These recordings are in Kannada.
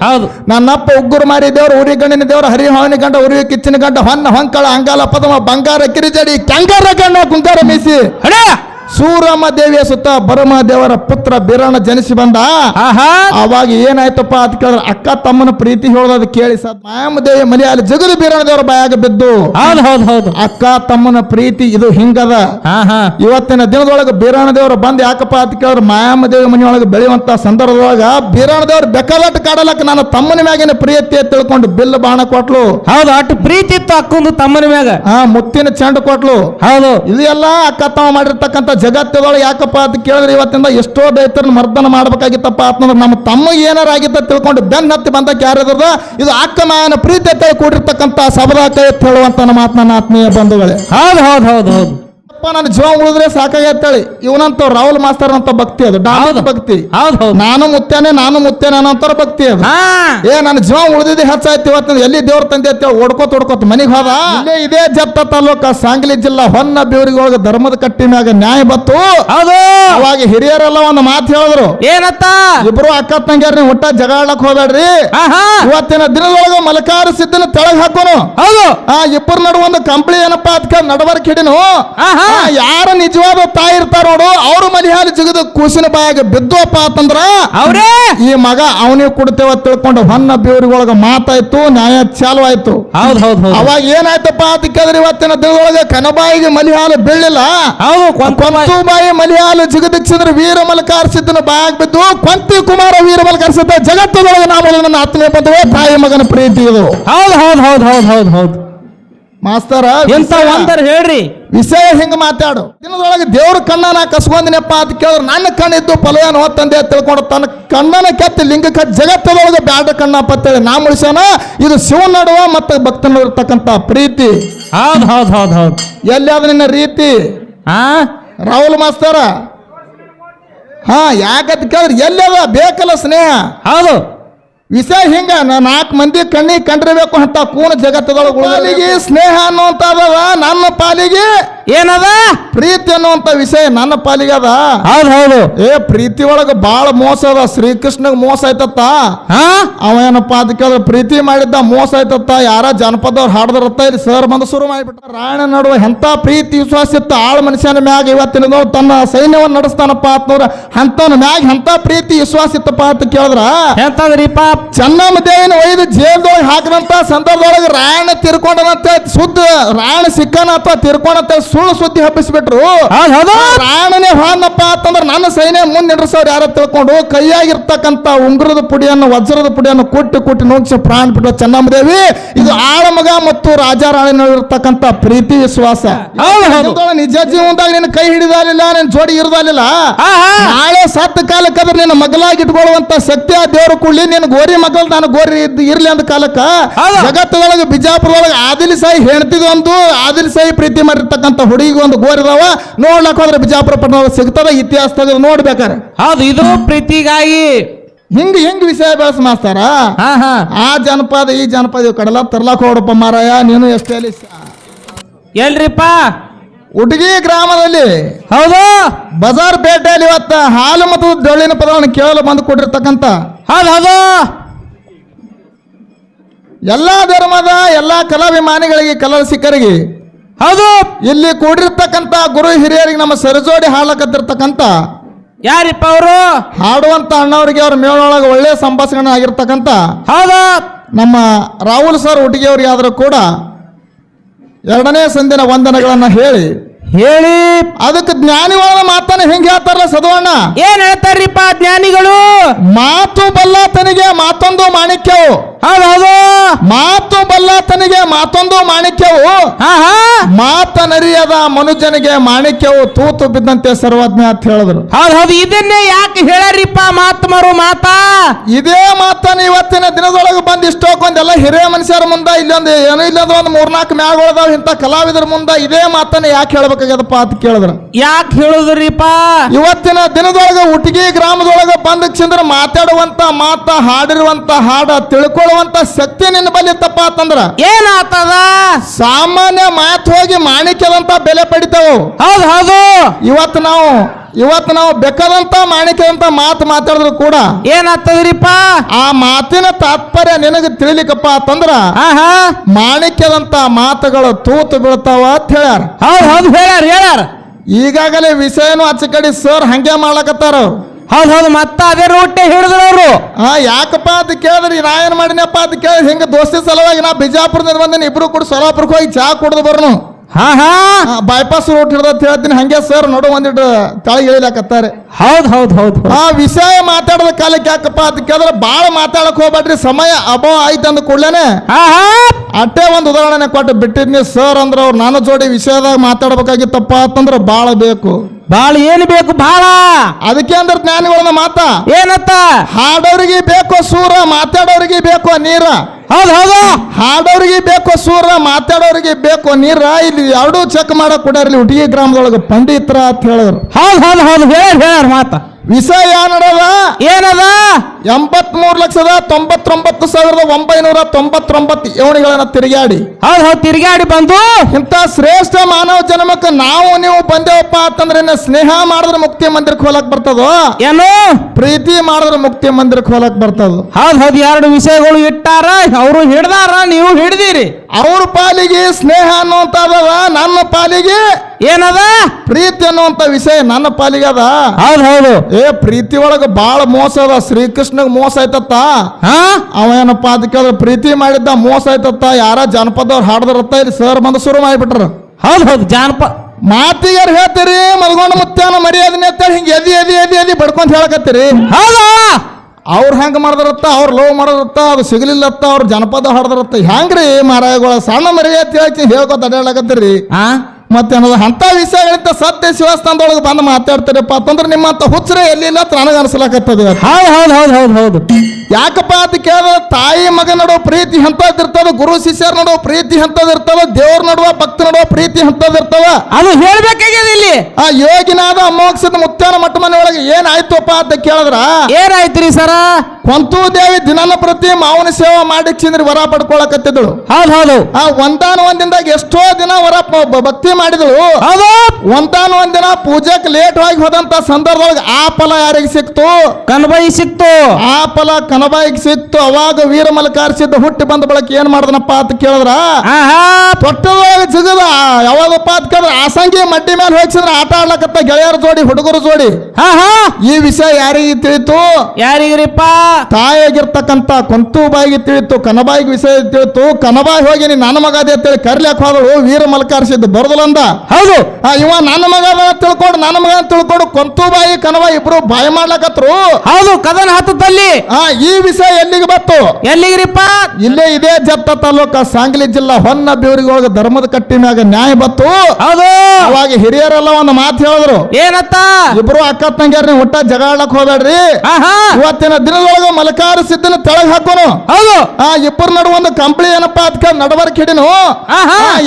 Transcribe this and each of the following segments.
ಹೌದು. ನನ್ನಪ್ಪ ಉಗ್ಗುರು ಮಾರಿ ದೇವರು ಉರಿ ಗಣ್ಣಿನ ದೇವರು ಹರಿ ಹಾವಿನ ಗಂಡ ಉರಿ ಕಿಚ್ಚಿನ ಗಂಡ ಹೊನ್ನ ಹೊಂಕಳ ಅಂಗಾಲ ಪದಮ ಬಂಗಾರ ಕಿರಿಜಡಿ ಕಂಗಾರ ಗಣ್ಣ ಕುಂಗಾರ ಮೀಸಿ. ಹಣ! ಸೂರಮ್ಮ ದೇವಿಯ ಸುತ್ತ ಬರಮ ದೇವರ ಪುತ್ರ ಬಿರಣ ಜನಿಸಿ ಬಂದ. ಆಹಾ. ಅವಾಗ ಏನಾಯ್ತಪ್ಪ ಅಂತ ಕೇಳಿದ್ರೆ ಅಕ್ಕ ತಮ್ಮನ ಪ್ರೀತಿ ಹೇಳೋದು ಕೇಳಿ ಸದ್ ಮಾಯಾಮ ದೇವಿ ಮಲಿ ಅಲ್ಲಿ ಜಗದು ಬೀರಣ ದೇವರ ಬಾಯಾಗ ಬಿದ್ದು. ಹೌದು ಹೌದು ಹೌದು. ಅಕ್ಕ ತಮ್ಮನ ಪ್ರೀತಿ ಇದು ಹಿಂಗದ. ಇವತ್ತಿನ ದಿನದೊಳಗೆ ಬೀರಣ್ಣ ದೇವರು ಬಂದ್ ಯಾಕಪ್ಪ ಅಂತ ಕೇಳಿದ್ರೆ ಮಾಯಾಮ ದೇವಿ ಮನೆಯೊಳಗೆ ಬೆಳೆಯುವಂತ ಸಂದರ್ಭದೊಳಗ ಬೀರಣ್ಣ ದೇವ್ರ ಬೆಕ್ಕಲಟ್ಟು ಕಾಡಲಕ್ಕ ನನ್ನ ತಮ್ಮನ ಮ್ಯಾಗಿನ ಪ್ರೀತಿ ತಿಳ್ಕೊಂಡು ಬಿಲ್ ಬಾಣ ಕೊಟ್ಲು. ಹೌದು ಅಟ್ ಪ್ರೀತಿ ಇತ್ತು ಅಕ್ಕೊಂದು ತಮ್ಮನ ಮ್ಯಾಗ. ಆ ಮುತ್ತಿನ ಚೆಂಡು ಕೊಟ್ಲು. ಹೌದು. ಇದು ಎಲ್ಲ ಅಕ್ಕ ತಮ್ಮ ಮಾಡಿರ್ತಕ್ಕಂಥ ಜಗತ್ತದೊಳಗೆ ಯಾಕಪ್ಪ ಅಂತ ಕೇಳಿದ್ರೆ ಇವತ್ತಿಂದ ಎಷ್ಟೋ ದೈತರ ಮರ್ದನ ಮಾಡ್ಬೇಕಾಗಿತ್ತಪ್ಪ ಅಂತಂದ್ರೆ ನಮ್ಮ ತಮ್ಮ ಏನಾರ ಆಗಿತ್ತ ತಿಳ್ಕೊಂಡು ಬೆನ್ನ ಹತ್ತಿ ಬಂದಕ್ಕೆ ಯಾರಿದ್ರದ ಇದು ಅಕ್ಕಮಾಯನ ಪ್ರೀತಿ ಕೂಡಿರ್ತಕ್ಕಂಥ ಸಬದ ಕೈ ಹೇಳುವಂತ ನಮ್ಮ ಆತ್ಮೀಯ ಬಂಧುಗಳೇ. ಹೌದು ಹೌದು ಹೌದು ಹೌದು. ಅಪ್ಪ ನನ್ನ ಜೀವ ಉಳಿದ್ರೆ ಸಾಕಾಗೈತೇಳಿ. ಇವನಂತ ರಾಹುಲ್ ಮಾಸ್ತರ್ ಅಂತ ಭಕ್ತಿ ಅದು. ಡಾಮದ. ಭಕ್ತಿ. ಹೌದು ಹೌದು. ನಾನು ಮುತ್ತೇನೆ ನಾನು ಮುತ್ತೇನೆ ಅನ್ನೋಂತರ ಭಕ್ತಿ ಅದು. ಹಾ. ಏ ನನ್ನ ಜೀವ ಉಳಿದಿದ್ದು ಹೆಚ್ಚಾಯ್ತು ಇವತ್ತು ಎಲ್ಲಿ ದೇವ್ರ ತಂದೆ ಅಂತೇಳಿ ಓಡ್ಕೋತ ಓಡ್ಕೋತ ಮನೆಗೆ ಹೋದ? ಇಲ್ಲೇ ಇದೇ ಜತ್ತ ತಾಲೂಕ. ಸಾಂಗ್ಲಿ ಜಿಲ್ಲಾ ಹೊನ್ನ ಬೇವ್ರಿಗೆ ಒಳಗೆ ಧರ್ಮದ ಕಟ್ಟಿ ಮ್ಯಾಗ ನ್ಯಾಯ ಬತ್ತು. ಹೌದು. ಅವಾಗ ಹಿರಿಯರೆಲ್ಲ ಒಂದು ಮಾತು ಹೇಳಿದ್ರು. ಏನತ್ತ? ಇಬ್ರು ಅಕ್ಕ ತಂಗಿಯರ್ ನೀವು ಹುಟ್ಟ ಜಗ ಆಡಕ್ ಹೋಗ್ಬೇಡ್ರಿ. ಆಹಾ. ಇವತ್ತಿನ ದಿನದೊಳಗೆ ಮಲಕಾರ ಸಿದ್ದನ ತೆಳಗ್ ಹಾಕೋನು. ಹೌದು. ಆ ಇಬ್ಬರ ನಡುವೆ ಒಂದು ಕಂಪ್ಲಿ ಏನಪ್ಪಾ ಅದಕ್ಕೆ ನಡವರ್ ಹಿಡಿನು? ಆಹಾ. ಯಾರ ನಿಜವಾದ ತಾಯಿ ಇರ್ತಾರ ನೋಡು ಅವ್ರ ಮಲಿ ಜಗದ ಕೂಸಿನ ಬಾಯಾಗ ಬಿದ್ದೋಪ್ಪ ಅಂತಂದ್ರ ಅವ್ರೇ! ಈ ಮಗ ಅವನಿಗೆ ಕೊಡ್ತೇವ ತಿಳ್ಕೊಂಡು ಹೊನ್ನ ಬೇವ್ರಿಗೊಳಗ ಮಾತಾಯ್ತು ನ್ಯಾಯ ಚಾಲು ಆಯ್ತು. ಹೌದು ಹೌದು ಹೌದು. ಅವಾಗ ಏನಾಯ್ತಪ್ಪ ಅಂತ ಕೇಳಿದ್ರೆ ಇವತ್ತಿನ ದಿನದೊಳಗೆ ಕನಬಾಯಿಗೆ ಮಲಿಹಾಲು ಬೀಳಿಲ್ಲ ಹೌದು ಕೊಂತ ಬಾಯಿ. ಮಲಿಹಾಲು ಜಿಗದಕ್ಷಂದ್ರ ಜಿಗದಿಕ್ಸಿದ್ರೆ ವೀರ ಮಲಕಾರ್ಸಿದ್ದನ ಬಾಯಾಗ ಬಿದ್ದು ಕೊಂತಿ ಕುಮಾರ ವೀರ ಮಲಕಾರ್ಸಿದ್ದ ಜಗತ್ತದೊಳಗೆ ನಾವು ನನ್ನ ಆತ್ಮೀಯ ತಾಯಿ ಮಗನ ಪ್ರೀತಿ ಇದು. ಹೌದು ಹೌದು ಹೌದು ಹೌದು ಹೌದು ಹೌದು. ಮಾಸ್ತರ ಎಂತ ಒಂದರ ಹೇಳ್ರಿ. ವಿಷಯ ಹಿಂಗ ಮಾತಾಡು. ದಿನದೊಳಗೆ ದೇವ್ರ ಕಣ್ಣನ ಕಸ್ಕೊಂದಿನಪ್ಪ ಅಂತ ಕೇಳಿದ್ರೆ. ನನ್ನ ಕಣ್ಣಿದ್ದು ಫಲವೇನು ತಂದೆ ತಿಳ್ಕೊಂಡು ತನ್ನ ಕಣ್ಣನ ಕೆತ್ತಿ ಲಿಂಗ ಕತ್ ಜಗತ್ತದೊಳಗೆ ಬ್ಯಾಡ ಕಣ್ಣಪ್ಪ ಅಂತೇಳಿ ನಾ ಮುಳಿಸೋಣ ಇದು ಶಿವ ನಡುವ ಮತ್ತು ಭಕ್ತನ ಇರ್ತಕ್ಕಂಥ ಪ್ರೀತಿ. ಹೌದು ಹೌದು ಹೌದು ಹೌದು. ಎಲ್ಲಿ ಅದ ನಿನ್ನ ರೀತಿ? ಹಾ ರಾಹುಲ್ ಮಾಸ್ತರ? ಹಾ ಯಾಕಂತ ಕೇಳಿದ್ರೆ ಎಲ್ಲಿ ಅದ? ಬೇಕಲ್ಲ ಸ್ನೇಹ. ಹೌದು. ವಿಷಯ ಹಿಂಗ ನಾಲ್ಕು ಮಂದಿ ಕಣ್ಣಿಗೆ ಕಂಡಿರ್ಬೇಕು ಅಂತ ಕೂನ ಜಗತ್ತದೊಳಗೆ ಪಾಲಿಗೆ ಸ್ನೇಹ ಅನ್ನುವಂತ ಅದ ನನ್ನ ಪಾಲಿಗೆ. ಏನದ? ಪ್ರೀತಿ ಅನ್ನುವಂತ ವಿಷಯ ನನ್ನ ಪಾಲಿಗೆ ಅದ. ಹೌದು ಹೌದು. ಏ ಪ್ರೀತಿ ಒಳಗ ಬಾಳ ಮೋಸ ಅದ. ಶ್ರೀಕೃಷ್ಣಗ್ ಮೋಸ ಆಯ್ತತ್ತ. ಅವ ಏನಪ್ಪ ಅದಕ್ಕೆ ಪ್ರೀತಿ ಮಾಡಿದ್ದ ಮೋಸ ಆಯ್ತತ್ತ. ಯಾರ ಜನಪದವ್ರು ಹಾಡದ್ರತ್ತ ಇಲ್ಲಿ ಸರ್ ಬಂದು ಶುರು ಮಾಡಿಬಿಟ್ಟ. ರಾಯಣ ನಡುವೆ ಎಂತ ಪ್ರೀತಿ ವಿಶ್ವಾಸ ಇತ್ತು. ಆಳ ಮನುಷ್ಯನ ಮ್ಯಾಗ ಇವತ್ತಿನ ತನ್ನ ಸೈನ್ಯವನ್ನು ನಡೆಸ್ತಾನಪ್ಪ ಅಂತಂದ್ರ ಅಂತವನ ಮ್ಯಾಗ ಎಂತ ಪ್ರೀತಿ ವಿಶ್ವಾಸ ಇತ್ತಪ್ಪ ಅಂತ ಕೇಳಿದ್ರ? ಎಂತದ್ರಿಪ್ಪ ಚೆನ್ನಮ್ಮ ದೇವಿನ ಒಯ್ದು ಜೇಲ್ದೊಳಗೆ ಹಾಕಿದಂಥ ಸಂದರ್ಭದೊಳಗೆ ರಾಯಣ ತಿರ್ಕೊಂಡನಂತ ಸುದ್ದ ರಾಯಣ ಸಿಕ್ಕನಪ್ಪ ತಿರ್ಕೊಂಡಂತ ಸುಳ್ಳು ಸುದ್ದಿ ಹಬ್ಬಿಸ್ಬಿಟ್ರು. ರಾಯಣನೇ ಹಾನಪ್ಪ ಅಂತಂದ್ರೆ ನನ್ನ ಸೈನ್ಯ ಮುಂದೆ ನಡೆಸೋರು ಯಾರು ತಿಳ್ಕೊಂಡು ಕೈಯಾಗಿರ್ತಕ್ಕಂಥ ಉಂಗುರದ ಪುಡಿಯನ್ನು ವಜ್ರದ ಪುಡಿಯನ್ನು ಕುಟ್ಟಿ ಕುಟ್ಟಿ ನುಗ್ಗಿಸಿ ಪ್ರಾಣ ಬಿಟ್ಟ ಚೆನ್ನಮ್ಮ ದೇವಿ. ಇದು ಆಳಮಗ ಮತ್ತು ರಾಜಾ ಇರ್ತಕ್ಕಂಥ ಪ್ರೀತಿ ವಿಶ್ವಾಸ. ನಿಜ ಜೀವನದಾಗ ನಿನ್ನ ಕೈ ಹಿಡಿದಾಲಿಲ್ಲ ನಿನ್ನ ಜೋಡಿ ಇರದಾಲಿಲ್ಲ. ನಾಳೆ ಸತ್ತ ಕಾಲಕ್ಕಾದ್ರೆ ನಿನ್ನ ಮಗಲಾಗಿ ಇಟ್ಕೊಳ್ಳುವಂತ ಶಕ್ತಿ ಆ ದೇವ್ರು ಕೂಡ್ಲಿ ನಿನ್ನ ಗೋರಿ ಮಕ್ಕಳು ನಾನು ಗೋರಿ ಇದ್- ಇರ್ಲಿ ಅಂದ ಕಾಲಕ್ಕ. ಜಗತ್ತದೊಳಗೆ ಬಿಜಾಪುರದೊಳಗೆ ಆದಿಲ್ ಸಾಯಿ ಹೆಣ್ತಿದ್ ಒಂದು ಆದಿಲ್ ಸಾಯಿ ಪ್ರೀತಿ ಮಾಡಿರ್ತಕ್ಕಂಥ ಹುಡುಗಿಗೆ ಒಂದು ಗೋರಿದಾವ ನೋಡ್ಲಕ್ ಹೋದ್ರೆ ಬಿಜಾಪುರ ಪಟ್ಟಣ ಸಿಗ್ತದ ಇತಿಹಾಸದಾಗ ನೋಡ್ಬೇಕಾರೆ. ಹೌದು ಇದು ಪ್ರೀತಿಗಾಗಿ. ಹಿಂಗ್ ಹಿಂಗ್ ವಿಷಯ ಬೆಳೆಸ ಮಾಸ್ತಾರ. ಆ ಜನಪದ ಈ ಜನಪದ ಕಡಲ ಕಡೆಲ್ಲ ತರ್ಲಾಕ್ ಹೊಡಪ್ಪ ಮಾರಾಯ ನೀನು ಎಷ್ಟೇ ಎಲ್ರಿಪ್ಪ? ಉಟಗಿ ಗ್ರಾಮದಲ್ಲಿ ಹೌದು. ಬಜಾರ್ ಪೇಟೆಯಲ್ಲಿ ಇವತ್ತ ಹಾಲು ಮತ್ತು ಡೊಳ್ಳಿನ ಪದವನ್ನು ಕೇಳಲು ಬಂದು ಕೊಟ್ಟಿರ್ತಕ್ಕಂಥ ಹೌದು ಎಲ್ಲ ಧರ್ಮದ ಎಲ್ಲ ಕಲಾಭಿಮಾನಿಗಳಿಗೆ ಸಿಕ್ಕರಿಗೆ ಹೌದು. ಇಲ್ಲಿ ಕೂಡಿರ್ತಕ್ಕಂಥ ಗುರು ಹಿರಿಯರಿಗೆ ನಮ್ಮ ಸರಿಜೋಡಿ ಹಾಡಕತ್ತಿರ್ತಕ್ಕಂಥ ಯಾರಿಪ್ಪ ಅವರು? ಹಾಡುವಂತ ಅಣ್ಣವರಿಗೆ ಅವ್ರ ಮೇಳೊಳಗೆ ಒಳ್ಳೆಯ ಸಂಭಾಷಣೆ ಆಗಿರ್ತಕ್ಕಂಥ ಹೌದಾ. ನಮ್ಮ ರಾಹುಲ್ ಸರ್ ಹುಡುಗಿಯವ್ರಿಗೆ ಆದರೂ ಕೂಡ ಎರಡನೇ ಸಂದಿನ ವಂದನೆಗಳನ್ನು ಹೇಳಿ ಹೇಳಿ. ಅದಕ್ಕೆ ಜ್ಞಾನಿಗಳ ಮಾತನ್ನ ಹೆಂಗೆ ಹೇಳ್ತಾರಲ್ಲ ಸದವಣ್ಣ? ಏನ್ ಹೇಳ್ತಾರ್ರಿಪ್ಪ ಜ್ಞಾನಿಗಳು? ಮಾತು ಬಲ್ಲಾತನಿಗೆ ಮಾತೊಂದು ಮಾಣಿಕ್ಯವು. ಹೌದೌದು. ಮಾತು ಮಾತು ಬಲ್ಲಾತನಿಗೆ ಮಾತೊಂದು ಮಾಣಿಕ್ಯವು. ಮಾತನರಿಯದ ಮನುಜನಿಗೆ ಮಾಣಿಕ್ಯವು ತೂತು ಬಿದ್ದಂತೆ ಸರ್ವಜ್ಞ ಅಂತ ಹೇಳಿದ್ರು. ಹೌದೌದು. ಹೌದು ಇದನ್ನೇ ಯಾಕೆ ಹೇಳರಿಪ್ಪ ಮಾತು ಮರು ಮಾತಾ? ಇದೇ ಮಾತನ ಇವತ್ತಿನ ದಿನದೊಳಗೆ ಬಂದು ಇಷ್ಟೊಂದೆಲ್ಲ ಹಿರಿಯ ಮನುಷ್ಯರ ಮುಂದೆ ಇಲ್ಲೊಂದು ಏನೋ ಇಲ್ಲೊಂದು ಒಂದು ಮೂರ್ನಾಲ್ಕು ಮ್ಯಾಗಳದಾವ ಇಂಥ ಕಲಾವಿದರ ಮುಂದೆ ಇದೇ ಮಾತನ್ನ ಯಾಕೆ ಹೇಳ್ಬೇಕಾಗ್ಯದಪ್ಪ ಅಂತ ಕೇಳಿದ್ರ. ಯಾಕೆ ಹೇಳುದ್ರಿಪ್ಪ ಇವತ್ತಿನ ದಿನದೊಳಗೆ ಉಟಗಿ ಗ್ರಾಮದೊಳಗೆ ಬಂದ ಚಂದ್ರ ಮಾತಾಡುವಂತ ಮಾತ ಹಾಡಿರುವಂತ ಹಾಡ ತಿಳ್ಕೊಳ್ಳುವಂತ ಶಕ್ತಿ ನಿನ್ನ ಬಂದಿತ್ತಪ್ಪ ಅಂತಂದ್ರ ಏನಾತದ? ಸಾಮಾನ್ಯ ಮಾತು ಹೋಗಿ ಮಾಣಿಕ್ಯದಂತ ಬೆಲೆ ಪಡಿತಾವು. ಹೌದು ಹೌದು. ಇವತ್ತು ನಾವು ಇವತ್ತು ನಾವು ಬೇಕಾದಂತ ಮಾಣಿಕ್ಯದಂತ ಮಾತು ಮಾತಾಡಿದ್ರು ಕೂಡ ಏನಾಗ್ತದ್ರಿಪ್ಪ? ಆ ಮಾತಿನ ತಾತ್ಪರ್ಯ ನಿನಗೆ ತಿಳಿಲಿಕ್ಕಪ್ಪ ಅಂತಂದ್ರ ಆಹಾ. ಮಾಣಿಕ್ಯದಂತ ಮಾತುಗಳು ತೂತು ಬೀಳ್ತಾವ ಅಂತ ಹೇಳ್ಯಾರ. ಹೌದ್ ಹೌದು ಹೇಳ್ಯಾರ ಹೇಳ್ಯಾರ. ಈಗಾಗಲೇ ವಿಷಯನು ಆಚೆ ಕಡೆ ಸರ್ ಹಂಗೆ ಮಾಡ್ಲಕತ್ತಾರ ಹೌದ್ ಹೌದು ಮತ್ತ ಅದೇ ರೂಟೆ ಹಿಡಿದ್ರು ಅವರು. ಆ ಯಾಕಪ್ಪ ಅಂತ ಕೇಳಿದ್ರಿ? ನಾ ಏನ್ ಮಾಡಿನಪ್ಪ ಅಂತ ಕೇಳಿ ಹಿಂಗ ದೋಸ್ತಿ ಸಲುವಾಗಿ ನಾ ಬಿಜಾಪುರದಿಂದ ಬಂದಿನಿ ಇಬ್ರು ಕೂಡ ಸೊಲಾಪುರಕ್ಕೆ ಹೋಗಿ ಚಾ ಕುಡ್ದು ಬರ್ನು. ಹಾ ಹಾ. ಬೈಪಾಸ್ ರೋಡ್ ಹಿಡ್ದ ಅಂತ ಹೇಳ್ತೀನಿ. ಹಂಗೆ ಸರ್ ನೋಡು ಒಂದಿಟ್ಟು ತಳಗೆ ಇಳಿಲಾಕತ್ತಾರೆ ಹೌದ್ ಹೌದ್ ಹೌದ್. ಆ ವಿಷಯ ಮಾತಾಡದ ಕಾಲಕ್ಕೆ ಯಾಕಪ್ಪ ಅದಕ್ಕೆ ಬಾಳ ಮಾತಾಡಕ್ ಹೋಗ್ಬೇಡ್ರಿ. ಸಮಯ ಅಭಾವ ಆಯ್ತು ಅಂದ ಕೂಡ್ಲೇನೆ ಅಟ್ಟೆ ಒಂದು ಉದಾಹರಣೆ ಕೊಟ್ಟು ಬಿಟ್ಟಿದ್ನಿ. ಸರ್ ಅಂದ್ರೆ ಅವ್ರು ನಾನು ಜೋಡಿ ವಿಷಯದಾಗ ಮಾತಾಡ್ಬೇಕಾಗಿತ್ತಪ್ಪ ಅಂತಂದ್ರೆ ಬಾಳ ಬೇಕು. ಬಾಳ ಏನು ಬೇಕು ಬಾಳ? ಅದಕ್ಕೆ ಅಂದ್ರೆ ಜ್ಞಾನಿಗಳನ್ನ ಮಾತಾ. ಏನತ್ತ? ಹಾಡೋರಿಗೆ ಬೇಕೋ ಸೂರ ಮಾತಾಡೋರಿಗೆ ಬೇಕೋ ನೀರ. ಹೌದ್ ಹೌದು. ಹಾಡೋರಿಗೆ ಬೇಕು ಸೂರ ಮಾತಾಡೋರಿಗೆ ಬೇಕು ನೀರ ಇಲ್ಲಿ ಎರಡೂ ಚೆಕ್ ಮಾಡಕ್ ಕೊಡ್ಯಾರ ಹುಡುಗಿ ಗ್ರಾಮದೊಳಗೆ ಪಂಡಿತರ ಅಂತ ಹೇಳಿದ್ರು. ಹೌದ್ ಹೌದ್ ಹೌದು. ಹೇಳ ಹೇಳ ಮಾತ. ವಿಷಯ ಏನದ ಏನದ? ಎಂಬತ್ಮೂರು ಲಕ್ಷದ ತೊಂಬತ್ತೊಂಬತ್ತು ಸಾವಿರದ ಒಂಬೈನೂರ ತೊಂಬತ್ತೊಂಬತ್ತು ಏವಣಿಗಳನ್ನ ತಿರುಗಾಡಿ ಹೌದ್ ಹೌದ್. ತಿರುಗಾಡಿ ಬಂದು. ಇಂಥ ಶ್ರೇಷ್ಠ ಮಾನವ ಜನ್ಮಕ್ಕೆ ನಾವು ನೀವು ಬಂದೇವಪ್ಪ ಅಂತಂದ್ರೆ ಸ್ನೇಹ ಮಾಡಿದ್ರೆ ಮುಕ್ತಿ ಮಂದಿರಕ್ಕೆ ಹೋಲಕ್ ಬರ್ತದೋ? ಏನು? ಪ್ರೀತಿ ಮಾಡಿದ್ರೆ ಮುಕ್ತಿ ಮಂದಿರಕ್ಕೆ ಹೋಲಕ್ ಬರ್ತದ? ಹೌದ್ ಹೌದ್. ಎರಡು ವಿಷಯಗಳು ಇಟ್ಟಾರ. ಅವರು ಹಿಡ್ದಾರ ನೀವು ಹಿಡ್ದಿರಿ. ಅವ್ರ ಪಾಲಿಗೆ ಸ್ನೇಹ ಅನ್ನುವಂತ ಅದದ ನನ್ನ ಪಾಲಿಗೆ ಏನದ? ಪ್ರೀತಿ ಅನ್ನುವಂತ ವಿಷಯ ನನ್ನ ಪಾಲಿಗೆ ಅದ. ಹೌದು ಹೌದು. ಏ ಪ್ರೀತಿ ಒಳಗ ಬಾಳ ಮೋಸ ಅದ. ಶ್ರೀಕೃಷ್ಣಗ್ ಮೋಸ ಆಯ್ತತ್ತ. ಹಾ? ಅವ ಏನಪ್ಪ ಅದಕ್ಕೆ ಅದು ಪ್ರೀತಿ ಮಾಡಿದ್ದ ಮೋಸ ಆಯ್ತತ್ತ. ಯಾರ ಜನಪದವ್ರು ಹಾಡದ್ರತ್ತ ಇಲ್ಲಿ ಸರ್ ಬಂದು ಶುರು ಮಾಡಿಬಿಟ್ರು. ಹೌದ್ ಹೌದು ಜಾನಪ ಮಾತಿಗಾರ ಹೇಳ್ತೀರಿ ಮಲ್ಗೊಂಡು ಮುತ್ಯನ ಮರ್ಯಾದನೆ ಅಂತ ಹಿಂಗೆ ಎದಿ ಎದಿ ಎದಿ ಎದಿ ಬಡ್ಕೊಂತ ಹೇಳಕತ್ತೀರಿ. ಹೌದಾ? ಅವ್ರು ಹೆಂಗೆ ಮಾಡಿದ್ರತ್ತ? ಅವ್ರು ಲವ್ ಮಾಡೋದತ್ತ ಅದು ಸಿಗಲಿಲ್ಲತ್ತ? ಅವ್ರು ಜನಪದ ಹಾಡ್ದಾರತ್ತ? ಹೆಂಗ್ರಿ ಮಾರಾಯಗಳ? ಸಣ್ಣ ಮರ್ಯಾದೆ ಹೇಳ್ತೀನಿ. ಹೇಳ್ಕೊತ ಅಡ್ಯಾಡಕತ್ತೀರಿ ಹಾ ಮತ್ತೇನದ? ಅಂತ ವಿಷಯಗಳಿಂದ ಸತ್ಯ ಶಿವಸ್ಥಾನದೊಳಗೆ ಬಂದು ಮಾತಾಡ್ತೀರಪ್ಪ ಅಂತಂದ್ರೆ ನಿಮ್ಮಂತ ಹುಚ್ಚರೇ ಎಲ್ಲಿಲ್ಲ ಅಂತ ನನಗೆ ಅನ್ಸಲಕತ್ತದ ಹೌದು ಹೌದು ಹೌದು ಹೌದ್ ಹೌದು. ಯಾಕಪ್ಪ ಅಂತ ಕೇಳಿದ್ರೆ ತಾಯಿ ಮಗ ನಡುವ ಪ್ರೀತಿ ಅಂತದಿರ್ತದ ಗುರು ಶಿಷ್ಯರ ನಡುವ ಪ್ರೀತಿ ಅಂತದಿರ್ತದ ದೇವ್ರ ನಡುವ ಭಕ್ತ ನಡುವ ಪ್ರೀತಿ ಅಂತದಿರ್ತದ ಅದು ಹೇಳ್ಬೇಕಾಗ್ಯದ ಇಲ್ಲಿ. ಆ ಯೋಗಿನಾದ ಅಮೋಕ್ಷದ ಮುತ್ಯಾನ ಮಠ ಮನೆ ಒಳಗೆ ಏನಾಯ್ತಪ್ಪ ಅಂತ ಕೇಳಿದ್ರ? ಏನಾಯ್ತ್ರಿ ಸರ? ಕೊಂತೂ ದೇವಿ ದಿನನ ಪ್ರತಿ ಮಾವನ ಸೇವೆ ಮಾಡಿ ಚಿಂದ್ರಿ ವರ ಪಡ್ಕೊಳಕತ್ತಿದ್ದಳು. ಹೌದು ಹೌದು. ಆ ಒಂದಾನ ಒಂದಿಂದಾಗ ಎಷ್ಟೋ ದಿನ ವರ ಭಕ್ತಿ ಮಾಡಿದಳು. ಹೌದು. ಒಂದಾನ ಒಂದಿನ ಪೂಜೆಗೆ ಲೇಟ್ ಆಗಿ ಹೋದಂತ ಸಂದರ್ಭದೊಳಗೆ ಆ ಫಲ ಯಾರಿಗೆ ಸಿಕ್ತು? ಕನ್ಬೈ ಸಿಕ್ತು. ಆ ಫಲ ಕನಬಾಯಿಗೆ ಸಿತ್ತು ಅವಾಗ ವೀರಮಲ ಕಾರ್ಸಿದ್ದ ಹುಟ್ಟಿ ಬಂದ ಬಳಕ ಏನ್ ಮಾಡ್ದನಪ್ಪ ಅಂತ ಕೇಳಿದ್ರ? ತೊಟ್ಟದೊಳಗೆ ಸಿಗದ. ಯಾವಾಗಪ್ಪ ಅಂತ ಕೇಳಿದ್ರ? ಆಸಂಗಿ ಮಡ್ಡಿ ಮೇಲೆ ಹೋಗ್ಸಿದ್ರ ಆಟ ಆಡ್ಲಕತ್ತ ಗೆಳೆಯರ ಜೋಡಿ ಹುಡುಗರು ಜೋಡಿ. ಈ ವಿಷಯ ಯಾರಿಗೆ ತಿಳಿತು? ಯಾರಿಗ್ರಿಪ್ಪ? ತಾಯಿಯಾಗಿರ್ತಕ್ಕಂತ ಕೊಂತು ಬಾಯಿಗೆ ತಿಳಿತು ಕನಬಾಯಿಗೆ ವಿಷಯ ತಿಳಿತು. ಕನಬಾಯಿ ಹೋಗಿ ನೀ ನನ್ನ ಮಗ ಅದೇ ತಿಳಿ ಕರ್ಲಿಕ್ ಹೋದಳು ವೀರ ಮಲಕಾರಿಸಿದ್ದು ಬರದಲ್ಲಂದ ಹೌದು. ಆ ಇವ ನನ್ನ ಮಗ ತಿಳ್ಕೊಂಡು ನನ್ನ ಮಗ ತಿಳ್ಕೊಂಡು ಕೊಂತು ಬಾಯಿ ಕನಬಾಯಿ ಇಬ್ರು ಬಾಯಿ ಮಾಡ್ಲಕತ್ರು. ಹೌದು ಕದನ ಹತ್ತದಲ್ಲಿ ಈ ವಿಷಯ ಎಲ್ಲಿಗೆ ಬತ್ತು ಎಲ್ಲಿಗ್ರಿಪ್ಪ? ಇಲ್ಲೇ ಇದೇ ಜತ್ತ ತಾಲೂಕ ಸಾಂಗ್ಲಿ ಜಿಲ್ಲಾ ಹೊನ್ನ ಬೇವರಿಗೆ ಒಳಗೆ ಧರ್ಮದ ಕಟ್ಟಿ ಮ್ಯಾಗ ನ್ಯಾಯ ಬತ್ತು ಹೌದು. ಅವಾಗ ಹಿರಿಯರೆಲ್ಲ ಒಂದು ಮಾತು ಹೇಳಿದ್ರು. ಏನತ್ತ? ಇಬ್ರು ಅಕ್ಕ ತಂಗ್ಯಾರ ನೀವು ಹುಟ್ಟ ಜಗ ಆಡಕ್ ಹೋಗ್ಬೇಡ್ರಿ ಇವತ್ತಿನ ದಿನದೊಳಗ ಮಲಕಾರ ಸಿದ್ದನ ತೆಳಗ್ ಹಾಕೋನು. ಹೌದು. ಆ ಇಬ್ಬರ ನಡುವ ಒಂದು ಕಂಪ್ಲಿ ಏನಪ್ಪ ಅದಕ್ಕೆ ನಡವರ್ಕ್ ಹಿಡಿನು.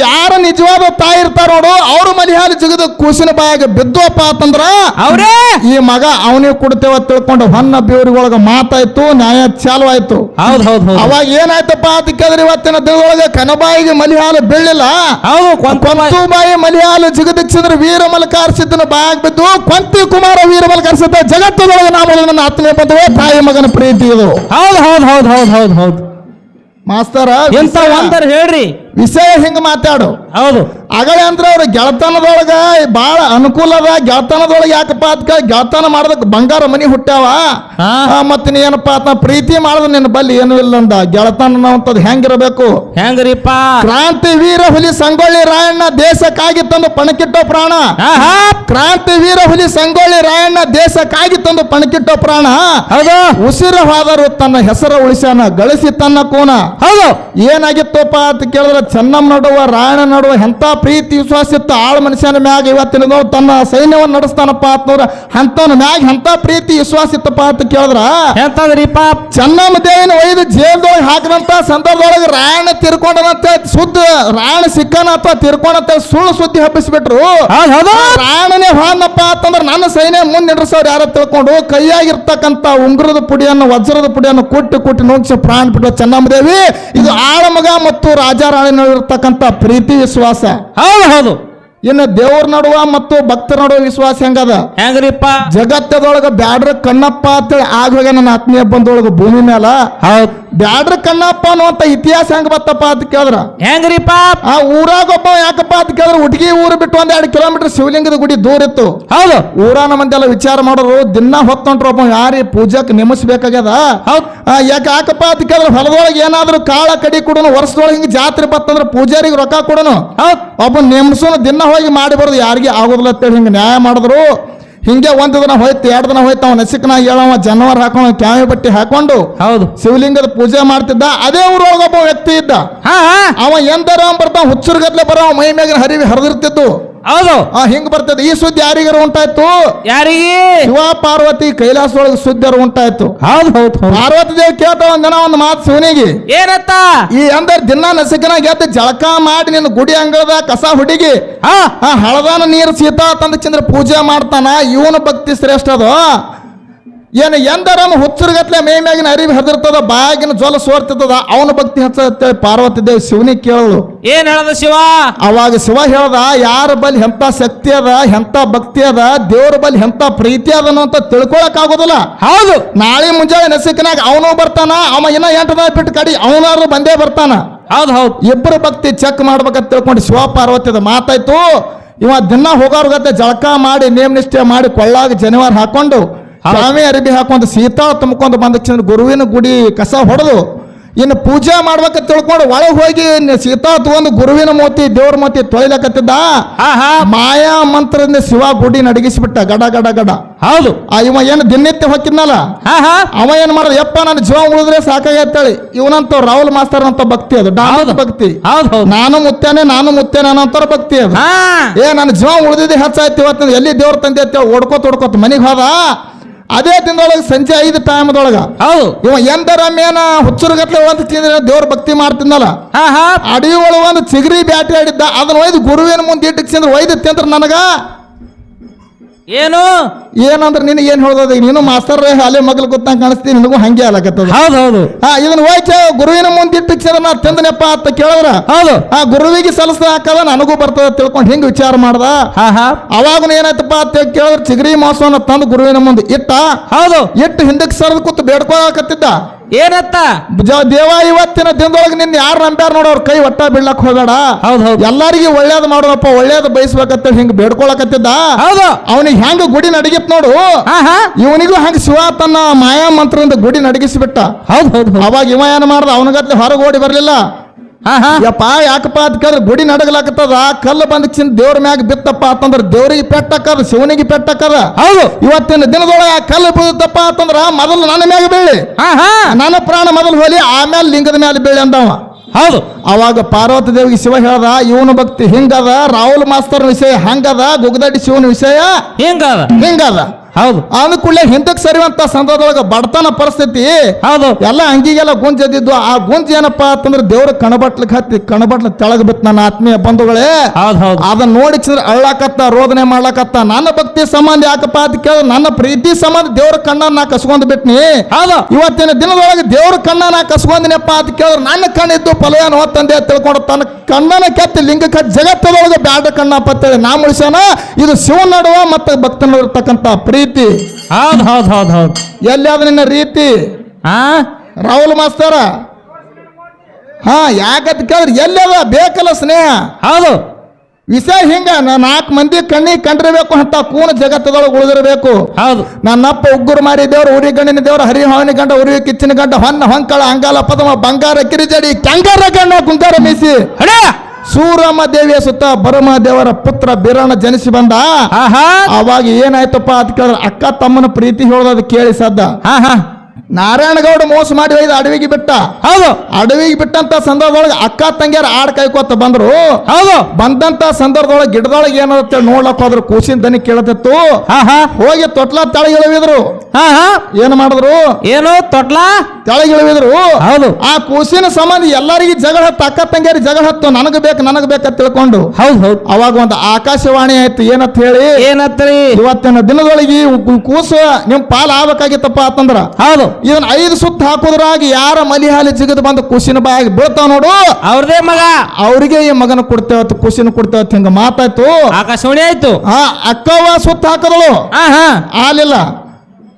ಯಾರ ನಿಜವಾದ ತಾಯಿ ಇರ್ತಾರ ನೋಡು ಅವ್ರ ಮಲಿಹಾಲಿ ಜಿಗದ ಕೂಸಿನ ಬಾಯಾಗ ಬಿದ್ದುವಪ್ಪ ಅಂತಂದ್ರ ಅವ್ರೇ. ಈ ಮಗ ಅವನಿಗೆ ಕೊಡ್ತೇವ ತಿಳ್ಕೊಂಡು ಹೊನ್ನ ಬೇವರಿಗೊಳಗ ಮಾತಾಯ್ತು ನ್ಯಾಯ ಚಾಲು ಆಯ್ತು. ಹೌದ್ ಹೌದ್ ಅವಾಗ ಏನಾಯ್ತಪ್ಪ ಅದಕ್ಕಾದ್ರೆ ಇವತ್ತಿನ ದಿನದೊಳಗೆ ಕನಬಾಯಿಗೆ ಮಲಿಹಾಲು ಬೀಳಿಲ್ಲ ಹೌದು ಕೊಂತು ಬಾಯಿ. ಮಲಿಹಾಲು ಜಿಗದಿಕ್ಸಿದ್ರೆ ವೀರ ಮಲಕಾರ್ಸಿದ್ದನ ಬಾಯಾಗ ಬಿದ್ದು ಕೊಂತಿ ಕುಮಾರ ವೀರ ಮಲಕಾರ್ಸಿದ್ದ ಜಗತ್ತದೊಳಗೆ ನಾವು ನನ್ನ ಹತ್ತನೇ ಪದವೇ ತಾಯಿ ಮಗನ ಪ್ರೀತಿ ಇದು. ಹೌದು ಹೌದು ಹೌದು ಹೌದು ಹೌದು ಹೌದು. ಮಾಸ್ತರ ಎಂತ ಒಂದರ್ ಹೇಳ್ರಿ. ವಿಷಯ ಹಿಂಗ ಮಾತಾಡು. ಹೌದು. ಆಗಲೇ ಅಂದ್ರೆ ಅವ್ರ ಗೆಳತನದೊಳಗ ಬಾಳ ಅನುಕೂಲ ಅದ. ಗೆಳತನದೊಳಗ ಯಾಕಪ್ಪ ಅದಕ್ಕ ಗೆಳತನ ಮಾಡೋದಕ್ಕೆ ಬಂಗಾರ ಮನಿ ಹುಟ್ಟ್ಯಾವ? ಮತ್ತ ನೀ ಏನಪ್ಪ ಪ್ರೀತಿ ಮಾಡದ ನಿನ್ನ ಬಲ್ಲಿ ಏನು ಇಲ್ಲ ಅಂದ. ಗೆಳತನ ಅಂತದ್ ಹೆಂಗಿರಬೇಕು? ಹೆಂಗ್ರಿಪ್ಪ? ಕ್ರಾಂತಿ ವೀರ ಹುಲಿ ಸಂಗೊಳ್ಳಿ ರಾಯಣ್ಣ ದೇಶಕ್ಕಾಗಿ ತಂದು ಪಣಕಿಟ್ಟೋ ಪ್ರಾಣ. ಕ್ರಾಂತಿ ವೀರ ಹುಲಿ ಸಂಗೊಳ್ಳಿ ರಾಯಣ್ಣ ದೇಶಕ್ಕಾಗಿ ತಂದು ಪಣಕಿಟ್ಟೋ ಪ್ರಾಣ. ಹೌದು. ಉಸಿರು ಹೋದರು ತನ್ನ ಹೆಸರು ಉಳಿಸ್ಯಾನ ಗಳಿಸಿ ತನ್ನ ಕೋನ. ಹೌದು. ಏನಾಗಿತ್ತಪ್ಪ ಅಂತ ಕೇಳಿದ್ರೆ ಚೆನ್ನಮ್ಮ ನಡುವ ರಾಯಣ ನಡುವ ಎಂಥ ಪ್ರೀತಿ ವಿಶ್ವಾಸ ಇತ್ತು? ಆಳ ಮನುಷ್ಯನ ಮ್ಯಾಗ ಇವತ್ತಿನ ತನ್ನ ಸೈನ್ಯವನ್ನು ನಡೆಸ್ತಾನಪ್ಪ ಅಂತಂದ್ರ ಅಂಥವ್ನ ಮ್ಯಾಗ ಎಂಥ ಪ್ರೀತಿ ವಿಶ್ವಾಸ ಇತ್ತಪ್ಪ ಅಂತ ಕೇಳಿದ್ರ? ಎಂತಂದ್ರಿಪ್ಪ ಚೆನ್ನಮ್ಮ ದೇವಿನ ಒಯ್ದು ಜೇಲ್ದೊಳಗೆ ಹಾಕಿದಂತ ಸಂದರ್ಭದೊಳಗೆ ರಾಯಣ ತಿರ್ಕೊಂಡನಂತ ಸುದ್ದ ರಾಯಣ ಸಿಕ್ಕನ ಅಥವಾ ತಿರ್ಕೊಂಡಂತ ಸುಳ್ಳು ಸುದ್ದಿ ಹಬ್ಬಿಸ್ಬಿಟ್ರು. ರಾಯಣನೇ ಹಾನಪ್ಪ ಅಂತಂದ್ರ ನನ್ನ ಸೈನ್ಯ ಮುಂದೆ ನಡೆಸೋರು ಯಾರ ತಿಳ್ಕೊಂಡು ಕೈಯಾಗಿರ್ತಕ್ಕಂಥ ಉಂಗುರದ ಪುಡಿಯನ್ನು ವಜ್ರದ ಪುಡಿಯನ್ನು ಕುಟ್ಟಿ ಕುಟ್ಟಿ ನುಗ್ಗಿಸಿ ಪ್ರಾಣ ಬಿಟ್ಟು ಚೆನ್ನಮ್ಮದೇವಿ ಇದು ಆಳಮಗ ಮತ್ತು ರಾಜಾರಾಣಿ ಇರ್ತಕ್ಕಂಥ ಪ್ರೀತಿ ವಿಶ್ವಾಸ. ಹೌದು ಹೌದು. ಇನ್ನ ದೇವ್ರ ನಡುವ ಮತ್ತು ಭಕ್ತರ ನಡುವ ವಿಶ್ವಾಸ ಹೆಂಗದ? ಹೆಂಗ್ರಿಪ್ಪ? ಜಗತ್ತದೊಳಗ ಬ್ಯಾಡ್ರ ಕಣ್ಣಪ್ಪ ಅಂತೇಳಿ ಆಗ ಹೋಗ್ಯ ನನ್ನ ಆತ್ಮೀಯ ಬಂದೊಳಗ ಭೂಮಿ ಮೇಲ ಹೌದ್. ಬ್ಯಾಡ್ರ ಕಣ್ಣಪ್ಪ ಅನ್ನುವಂತ ಇತಿಹಾಸ ಹೆಂಗ್ ಬತ್ತಪ್ಪ ಅಂತ ಕೇಳಿದ್ರ? ಹೆಂಗ್ರಿಪ್ಪ ಆ ಊರಾಗ ಒಬ್ಬ ಯಾಕಪ್ಪ ಅಂತ ಕೇಳಿದ್ರೆ ಹುಡುಗಿ ಊರು ಬಿಟ್ಟು ಒಂದ್ ಎರಡು ಕಿಲೋಮೀಟರ್ ಶಿವಲಿಂಗದ ಗುಡಿ ದೂರ ಇತ್ತು. ಹೌದು. ಊರಾನ ಮಂದಿ ಎಲ್ಲ ವಿಚಾರ ಮಾಡೋರು ದಿನ ಹೊತ್ತೊಂಟ್ರು ಒಬ್ಬ ಯಾರಿ ಪೂಜಾಕ್ ನೇಮಿಸ್ಬೇಕಾಗ್ಯದ? ಯಾಕೆ ಯಾಕಪ್ಪ ಅಂತ ಕೇಳಿದ್ರೆ ಹೊಲದೊಳಗೆ ಏನಾದ್ರು ಕಾಳ ಕಡಿ ಕೊಡೋನು ವರ್ಷದೊಳಗೆ ಹಿಂಗೆ ಜಾತ್ರೆ ಬತ್ತಂದ್ರೆ ಪೂಜಾರಿಗೆ ರೊಕ್ಕ ಕೊಡೋನು. ಹೌದ್. ಒಬ್ಬ ನೇಮ್ಸೋನು ದಿನ ಹೋಗಿ ಮಾಡಿ ಬರೋದು ಯಾರಿಗೆ ಆಗೋದಿಲ್ಲ ಅಂತೇಳಿ ಹಿಂಗೆ ನ್ಯಾಯ ಮಾಡಿದ್ರು. ಹಿಂಗೆ ಒಂದು ದಿನ ಹೋಯ್ತು ಎರಡು ದಿನ ಹೋಯ್ತು ಅವ ನಸಿಕನ ಹೇಳವ ಜನವರ್ ಹಾಕೊಂಡು ಕ್ಯಾವೆ ಬಟ್ಟಿ ಹಾಕೊಂಡು ಹೌದು. ಶಿವಲಿಂಗದ ಪೂಜೆ ಮಾಡ್ತಿದ್ದ ಅದೇ ಊರೊಳಗ ಒಬ್ಬ ವ್ಯಕ್ತಿ ಇದ್ದ. ಅವ ಎಂದರ ಬರ್ತಾವ ಹುಚ್ಚರ್ಗತ್ಲೆ ಬರೋ ಮೈ ಮ್ಯಾಗಿನ ಹರಿವಿ ಹರಿದಿರ್ತಿದ್ದು. ಹೌದು. ಆ ಹಿಂಗ್ ಬರ್ತದೆ. ಈ ಸುದ್ದಿ ಯಾರಿಗಾರ ಉಂಟಾಯ್ತು? ಯಾರಿಗೆ? ಶಿವ ಪಾರ್ವತಿ ಕೈಲಾಸದೊಳಗೆ ಸುದ್ದಿಯರು ಉಂಟಾಯ್ತು. ಹೌದು ಹೌದು ಪಾರ್ವತಿ ದೇವಿ ಕೇಳ್ತ ಒಂದಿನ ಒಂದು ಮಾತು ಶಿವನಿಗೆ. ಏನತ್ತ? ಈ ಅಂದ್ರೆ ದಿನ ನಸಿಕನ ಗೆದ್ದ ಜಳಕ ಮಾಡಿ ನಿನ್ನ ಗುಡಿ ಅಂಗಳದ ಕಸ ಹುಡುಗಿ ಆ ಹಳದಾನ ನೀರು ಸೀತಾ ತಂದ ಚಂದ್ರ ಪೂಜೆ ಮಾಡ್ತಾನ. ಇವನು ಭಕ್ತಿ ಶ್ರೇಷ್ಠ ಅದು. ಏನು ಎಂದರ ಹುಚ್ಚರ್ಗತ್ಲೆ ಮೇ ಮ್ಯಾಗಿನ ಅರಿವಿ ಹದಿರ್ತದ ಬಾಗಿನ ಜ್ವಲ ಸೋರ್ತಿರ್ತದ ಅವನ ಭಕ್ತಿ ಹಚ್ಚ ಪಾರ್ವತಿ ದೇವ್ ಶಿವನಿಗೆ ಕೇಳಲು ಏನ್ ಹೇಳದ ಶಿವ? ಅವಾಗ ಶಿವ ಹೇಳ್ದ ಯಾರ ಬಲ್ಲಿ ಎಂತ ಶಕ್ತಿ ಅದ ಎಂತ ಭಕ್ತಿ ಅದ ದೇವ್ರ ಬಲ್ಲಿ ಎಂತ ಪ್ರೀತಿ ಅದ ಅಂತ ತಿಳ್ಕೊಳಕ್ ಆಗೋದಿಲ್ಲ ಹೌದು. ನಾಳೆ ಮುಂಜಾನೆ ನಸಿಕನಾಗ ಅವನು ಬರ್ತಾನ ಅವ ಇನ್ನ ಎಂಟದ ಬಿಟ್ಟು ಕಡಿ ಅವನಾರು ಬಂದೇ ಬರ್ತಾನ. ಹೌದು ಹೌದು. ಇಬ್ಬರು ಭಕ್ತಿ ಚೆಕ್ ಮಾಡ್ಬೇಕಂತ ತಿಳ್ಕೊಂಡು ಶಿವ ಪಾರ್ವತಿದ ಮಾತಾಯ್ತು. ಇವ ದಿನ ಹೋಗೋರ್ಗತ್ತೆ ಜಳಕ ಮಾಡಿ ನೇಮ ನಿಷ್ಠೆ ಮಾಡಿ ಕೊಳ್ಳಾಗ ಜನಿವಾರ ಹಾಕೊಂಡು ಹೌದು. ಅರಬಿ ಹಾಕೊಂಡು ಸೀತಾ ತುಂಬಿಕೊಂಡು ಬಂದ ಗುರುವಿನ ಗುಡಿ ಕಸ ಹೊಡೆದು ಇನ್ನು ಪೂಜೆ ಮಾಡ್ಬೇಕ ತಿಳ್ಕೊಂಡು ಒಳಗೆ ಹೋಗಿ ಸೀತಾ ತಗೊಂಡು ಗುರುವಿನ ಮೋತಿ ದೇವ್ರ ಮೂತಿ ತೊಳಿಲಕತ್ತಿದ್ದ ಮಾಯಾ ಮಂತ್ರದಿಂದ ಶಿವ ಗುಡಿ ನಡಗಿಸಿಬಿಟ್ಟ ಗಡ ಗಡ ಗಡ. ಹೌದು. ಆ ಇವ ಏನು ದಿನನಿತ್ಯ ಹೊಕ್ಕಿದ್ನಲ್ಲ? ಅವ ಏನ್ ಮಾಡ ಯಪ್ಪ ನನ್ನ ಜೀವ ಉಳಿದ್ರೆ ಸಾಕಾಗೈತೇಳಿ ಇವನಂತ ರಾಹುಲ್ ಮಾಸ್ತರ್ ಅಂತ ಭಕ್ತಿ ಅದು ಡಾಮದ. ಭಕ್ತಿ. ಹೌದ್ ಹೌದ್. ನಾನು ಮುತ್ತೇನೆ ನಾನು ಮುತ್ತೇನೆ ಅನ್ನೋಂತರ ಭಕ್ತಿ ಅದು. ಏ ನನ್ನ ಜೀವ ಉಳಿದಿದ್ದೆ ಹೆಚ್ಚಾಯ್ತು ಇವತ್ತು ಎಲ್ಲಿ ದೇವ್ರ ತಂದೆ ಅಂತೇಳಿ ಓಡ್ಕೋತ ಓಡ್ಕೋತ ಮನೆಗೆ ಹೋದ. ಅದೇ ದಿನದೊಳಗೆ ಸಂಜೆ ಐದು ಟೈಮ್ದೊಳಗ ಹೌದು. ಇವ ಎಂದರ ಮೇನ ಹುಚ್ಚರುಗತ್ಲೆ ಒಂದು ತಿಂದ್ರೆ ದೇವ್ರ ಭಕ್ತಿ ಮಾಡ್ತಿದ್ನಲ್ಲ? ಒಳಗೆ ಒಂದು ಚಿಗರಿ ಬ್ಯಾಟಿ ಆಡಿದ್ದ ಅದನ್ನ ಒಯ್ದು ಗುರುವಿನ ಮುಂದೆ ಇಟ್ಟಿಗೆ ತಿಂದ್ರೆ ಒಯ್ದು ತಿಂದ್ರ ನನಗ? ಏನು? ಏನಂದ್ರೆ ನಿನಗೆ ಏನ್ ಹೇಳ್ದದ ನೀನು ಮಾಸ್ತರ್ ಅಲ್ಲೇ ಮಗ್ಲು ಗೊತ್ತ ಕಾಣಿಸ್ತೀನಿ ನಿನಗೂ ಹಂಗೆ ಅಲ್ಲಕತ್ತದ ಹೌದು ಹೌದು. ಹಾ ಇದನ್ನ ಹೋಯ್ತ ಗುರುವಿನ ಮುಂದೆ ಇಟ್ಟಿಗೆ ಚಂದ್ರ ನಾ ತಿಂದನಪ್ಪ ಅಂತ ಕೇಳಿದ್ರ? ಹೌದು. ಆ ಗುರುವಿಗೆ ಸಲಸ ಹಾಕದ ನನಗೂ ಬರ್ತದ ತಿಳ್ಕೊಂಡು ಹಿಂಗ್ ವಿಚಾರ ಮಾಡ್ದ? ಹಾ ಹಾ. ಅವಾಗ ಏನಾಯ್ತಪ್ಪ ಅಂತ ಕೇಳಿದ್ರೆ ಚಿಗರಿ ಮಾಸವನ್ನ ತಂದು ಗುರುವಿನ ಮುಂದೆ ಇಟ್ಟ? ಹೌದು. ಇಟ್ಟು ಹಿಂದಕ್ಕೆ ಸರದ ಕೂತು ಬೇಡ್ಕೊಳಕತ್ತಿದ್ದ? ಏನತ್ತ? ದೇವ ಇವತ್ತಿನ ದಿನದೊಳಗೆ ನಿನ್ನ ಯಾರು ನಂಬ್ಯಾರ ನೋಡ ಅವ್ರ ಕೈ ಒಟ್ಟ ಬೀಳಕ್ ಹೋಗಬೇಡ. ಹೌದ್ ಹೌದು. ಎಲ್ಲಾರಿಗೂ ಒಳ್ಳೇದು ಮಾಡೋದಪ್ಪ ಒಳ್ಳೇದು ಬಯಸ್ಬೇಕಂತೇಳಿ ಹಿಂಗ್ ಬೇಡ್ಕೊಳಕತ್ತಿದ್ದ. ಹೌದು. ಅವನಿಗೆ ಹೆಂಗ ಗುಡಿ ನಡಗಿತ್ ನೋಡು. ಇವನಿಗೂ ಹಂಗ ಶಿವ ತನ್ನ ಮಾಯಾ ಮಂತ್ರದಿಂದ ಗುಡಿ ನಡಗಿಸಿಬಿಟ್ಟ. ಹೌದು ಹೌದು ಹೌದ್. ಅವಾಗ ಇವ ಏನ್ ಮಾಡ್ದ? ಅವನಗತ್ಲೆ ಹೊರಗೆ ಓಡಿ ಬರ್ಲಿಲ್ಲ. ಯಪ್ಪ ಯಾಕಪ್ಪ ಅಂತ ಕೇಳಿದ್ರೆ ಗುಡಿ ನಡಗಲಾಕತ್ತದ? ಕಲ್ಲು ಬಂದ ಚಿನ್ ದೇವ್ರ ಮ್ಯಾಗ ಬಿತ್ತಪ್ಪ ಅಂತಂದ್ರ ದೇವ್ರಿಗೆ ಪೆಟ್ಟಕ್ಕದ ಶಿವನಿಗೆ ಪೆಟ್ಟಕ್ಕದ ಹೌದು. ಇವತ್ತಿನ ದಿನದೊಳಗೆ ಆ ಕಲ್ಲು ಬೀಳುತ್ತಪ್ಪ ಅಂತಂದ್ರ ಮೊದಲು ನನ್ನ ಮ್ಯಾಗ ಬೀಳಿ. ನನ್ನ ಪ್ರಾಣ ಮೊದಲು ಹೋಲಿ ಆಮೇಲೆ ಲಿಂಗದ ಮೇಲೆ ಬೀಳಿ ಅಂದವ. ಹೌದು. ಅವಾಗ ಪಾರ್ವತಿ ದೇವಿಗೆ ಶಿವ ಹೇಳ್ದ ಇವನ ಭಕ್ತಿ ಹಿಂಗದ ರಾಹುಲ್ ಮಾಸ್ತರ್ ವಿಷಯ ಹಂಗದ ಗುಗದಡ್ಡಿ ಶಿವನ ವಿಷಯ ಹಿಂಗದ? ಹಿಂಗದ. ಹೌದು. ಅಂದ್ಕೂಡ್ಲೆ ಹಿಂದಕ್ಕೆ ಸರಿವಂತ ಸಂದರ್ಭದೊಳಗ ಬಡತನ ಪರಿಸ್ಥಿತಿ ಹೌದು. ಎಲ್ಲ ಅಂಗಿಗೆಲ್ಲ ಗುಂಜದಿದ್ದು ಆ ಗುಂಜ್ ಏನಪ್ಪಾ ಅಂತಂದ್ರೆ ದೇವ್ರ ಕಣಬಟ್ಲಕ್ ಹತ್ತಿ ಕಣಬಟ್ಲ ತೆಳಗ್ ಬಿತ್ತು ನನ್ನ ಆತ್ಮೀಯ ಬಂಧುಗಳೇ. ಅದನ್ನ ನೋಡಿ ಅಳ್ಳಾಕತ್ತ ರೋದನೆ ಮಾಡ್ಲಾಕತ್ತ ನನ್ನ ಭಕ್ತಿ ಸಂಬಂಧ ಯಾಕಪ್ಪ ಅಂತ ಕೇಳ ನನ್ನ ಪ್ರೀತಿ ಸಂಬಂಧ ದೇವ್ರ ಕಣ್ಣನ್ನ ನಾ ಕಸ್ಕೊಂಡ್ ಬಿಟ್ನಿ. ಹೌದು. ಇವತ್ತಿನ ದಿನದೊಳಗೆ ದೇವ್ರ ಕಣ್ಣ ನಾ ಕಸ್ಕೊಂದಿನಪ್ಪ ಅಂತ ಕೇಳಿದ್ರೆ ನನ್ನ ಕಣ್ಣಿದ್ದು ಫಲವೇನು ತಂದೆ ತಿಳ್ಕೊಂಡು ತನ್ನ ಕಣ್ಣನ ಕೆತ್ತಿ ಲಿಂಗಕ್ಕೆ ಜಗತ್ತದೊಳಗೆ ಬ್ಯಾಡ ಕಣ್ಣಪ್ಪ ಅಂತೇಳಿ ನಾ ಮುಳಿಸ್ಯಾನ. ಇದು ಶಿವ ನಡುವ ಮತ್ತ ಭಕ್ತನ ಪ್ರೀತಿ ಹೌದ್ ಹೌದ್ ಹೌದ್ ಹೌದ್. ಎಲ್ಲಿ ಅದ ನಿನ್ನ ರೀತಿ? ಹಾ ರಾಹುಲ್ ಮಾಸ್ತರ? ಹಾ ಯಾಕಂತ ಕೇಳಿದ್ರೆ ಎಲ್ಲಿ ಅದ? ಬೇಕಲ್ಲ ಸ್ನೇಹ. ಹೌದು. ವಿಷಯ ಹಿಂಗ ನಾ ನಾಲ್ಕು ಮಂದಿ ಕಣ್ಣಿಗೆ ಕಂಡಿರ್ಬೇಕು ಅಂತ ಕೂನ ಜಗತ್ತದೊಳಗೆ ಉಳಿದಿರಬೇಕು. ಹೌದು. ನನ್ನಪ್ಪ ಉಗ್ಗುರು ಮಾರಿ ದೇವ್ರು ಉರಿ ಗಣ್ಣಿನ ದೇವ್ರು ಹರಿ ಹಾವಿನ ಗಂಡ ಉರಿ ಕಿಚ್ಚಿನ ಗಂಡ ಹೊನ್ನ ಹೊಂಕಳ ಅಂಗಾಲ ಪದಮ ಬಂಗಾರ ಕಿರಿಜಡಿ ಕಂಗಾರ ಗಣ್ಣ ಕುಂಗಾರ ಮೀಸಿ. ಹಡ ಸೂರಮ್ಮ ದೇವಿಯ ಸುತ್ತ ಬರಮ ದೇವರ ಪುತ್ರ ಬಿರಣ ಜನಿಸಿ ಬಂದ. ಹಾ ಹಾ ಅವಾಗ ಏನಾಯ್ತಪ್ಪ ಅದ್ ಕೇಳಿದ್ರೆ ಅಕ್ಕ ತಮ್ಮನ ಪ್ರೀತಿ ಹೇಳೋದು ಕೇಳಿ ಸದ್ದ. ನಾರಾಯಣಗೌಡ ಮೋಸ ಮಾಡಿ ಒಯ್ದು ಅಡವಿಗೆ ಬಿಟ್ಟ. ಹೌದು. ಅಡವಿಗೆ ಬಿಟ್ಟಂತ ಸಂದರ್ಭದೊಳಗೆ ಅಕ್ಕ ತಂಗಿಯರ ಆಡ್ ಕಾಯ್ಕೋತ ಬಂದ್ರು. ಹೌದು. ಬಂದಂತ ಸಂದರ್ಭದೊಳಗೆ ಗಿಡದೊಳಗೆ ಏನಂತ ನೋಡ್ಲಕ್ ಹೋದ್ರು ಕೂಸಿನ ದನಿ ಕೇಳತಿತ್ತು ಹೋಗಿ ತೊಟ್ಲ ತಳಗಿಳಿದ್ರು ಏನ್ ಮಾಡಿದ್ರು? ಏನು? ತೊಟ್ಲ? ತಳಗಿಳಿದ್ರು ಹೌದು. ಆ ಕೂಸಿನ ಸಂಬಂಧ ಎಲ್ಲರಿಗೂ ಜಗಳ ಹತ್ತು ಅಕ್ಕ ತಂಗಿಯರಿ ಜಗಳ ಹತ್ತು. ನನಗ ಬೇಕು ನನಗ ಬೇಕಂತ ತಿಳ್ಕೊಂಡು. ಹೌದು ಹೌದು. ಅವಾಗ ಒಂದು ಆಕಾಶವಾಣಿ ಆಯ್ತು ಏನಂತ ಹೇಳಿ? ಏನತ್ರಿ ಇವತ್ತಿನ ದಿನದೊಳಗೆ ಕೂಸು ನಿಮ್ ಪಾಲ್ ಆಗ್ಬೇಕಾಗಿತ್ತಪ್ಪ ಅಂತಂದ್ರ. ಹೌದು. ಇದನ್ನ ಐದು ಸುತ್ತ ಹಾಕೋದ್ರಾಗ ಯಾರ ಮಲಿ ಹಾಲಿ ಜಿಗದ್ ಬಂದು ಕುಸಿನ ಬಾಯಿಗೆ ಬೀಳ್ತಾವ ನೋಡು. ಅವ್ರದೇ ಮಗ. ಅವ್ರಿಗೆ ಈ ಮಗನ ಕೊಡ್ತೇವ ಕುಸಿನ ಕೊಡ್ತೇವ ಹಿಂಗ ಮಾತಾಯ್ತು. ಆಕಾಶವಾಣಿ ಆಯ್ತು. ಹಾ ಅಕ್ಕವ ಸುತ್ತ ಹಾಕದಳು. ಹಾ ಹಾ ಆಲಿಲ್ಲ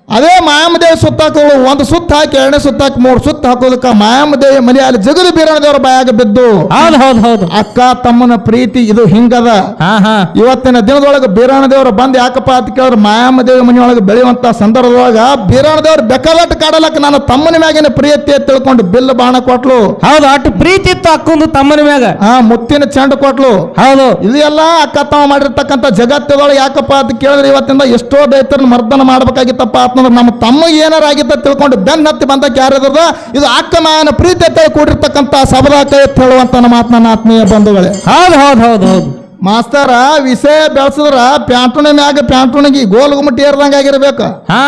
ಅದೇ ಮಾಯಮದೇವಿ ಸುತ್ತ ಹಾಕೋಳು ಒಂದು ಸುತ್ತ ಹಾಕಿ ಎರಡನೇ ಸುತ್ತ ಹಾಕಿ ಮೂರು ಸುತ್ತ ಹಾಕೋದಕ್ಕ ಮಾಯಮದೇವಿ ಮನೆ ಅಲ್ಲಿ ಜಗದ ಬೀರಣದೇವ್ರ ಬಾಯಾಗ ಬಿದ್ದು ಹೌದು ಹೌದು ಹೌದು. ಅಕ್ಕ ತಮ್ಮನ ಪ್ರೀತಿ ಇದು ಹಿಂಗದ. ಇವತ್ತಿನ ದಿನದೊಳಗೆ ಬೀರಾಣ ಬಂದ್ ಯಾಕಪ್ಪ ಅಂತ ಕೇಳಿದ್ರೆ ಮಾಯಾಮದೇವಿ ಮನೆಯೊಳಗೆ ಬೆಳೆಯುವಂತ ಸಂದರ್ಭದೊಳಗ ಬೀರಾಣ ದೇವ್ರು ಬೆಕ್ಕಲಟ್ಟು ಕಾಡಲಕ್ಕ ನನ್ನ ತಮ್ಮನ ಮ್ಯಾಗಿನ ಪ್ರೀತಿ ಅಂತ ತಿಳ್ಕೊಂಡು ಬಿಲ್ ಬಾಣ ಕೊಟ್ಲು. ಹೌದು ಅಷ್ಟು ಪ್ರೀತಿ ಇತ್ತು ಅಕ್ಕೊಂದು ತಮ್ಮನ ಮ್ಯಾಗ. ಹಾ ಮುತ್ತಿನ ಚೆಂಡು ಕೊಟ್ಲು. ಹೌದು. ಇದು ಎಲ್ಲ ಅಕ್ಕ ತಮ್ಮ ಮಾಡಿರ್ತಕ್ಕಂಥ ಜಗತ್ತದೊಳಗೆ ಯಾಕಪ್ಪ ಅಂತ ಕೇಳಿದ್ರೆ ಇವತ್ತಿಂದ ಎಷ್ಟೋ ರೈತರನ್ನ ಮರ್ದನ ಮಾಡ್ಬೇಕಾಗಿತ್ತಪ್ಪ ಅಂತಂದ್ರೆ ನಮ್ಮ ತಮ್ಮಗೆ ಏನಾರ ಆಗಿತ್ತ ತಿಳ್ಕೊಂಡು ಬೆನ್ನ ಹತ್ತಿ ಬಂದಕ್ಕೆ ಯಾರಿದ್ರದ ಇದು ಅಕ್ಕ ಮಾಯನ ಪ್ರೀತಿ ಅಂತ ಕೂಡಿರ್ತಕ್ಕಂಥ ಸಬಲ ಕೈ ಅಂತ ಹೇಳುವಂತ ನಮ್ಮ ಆತ್ಮನ ಆತ್ಮೀಯ ಬಂಧುಗಳೇ. ಹೌದು ಹೌದು ಹೌದು ಹೌದು. ಮಾಸ್ತರ ವಿಷಯ ಬೆಳೆಸಿದ್ರ ಪ್ಯಾಂಟುಣಿ ಮ್ಯಾಗ ಪ್ಯಾಂಟುಣಿಗೆ ಗೋಲ್ ಗುಮ್ಮಟಿ ಏರ್ದಂಗ ಆಗಿರ್ಬೇಕು. ಹಾ.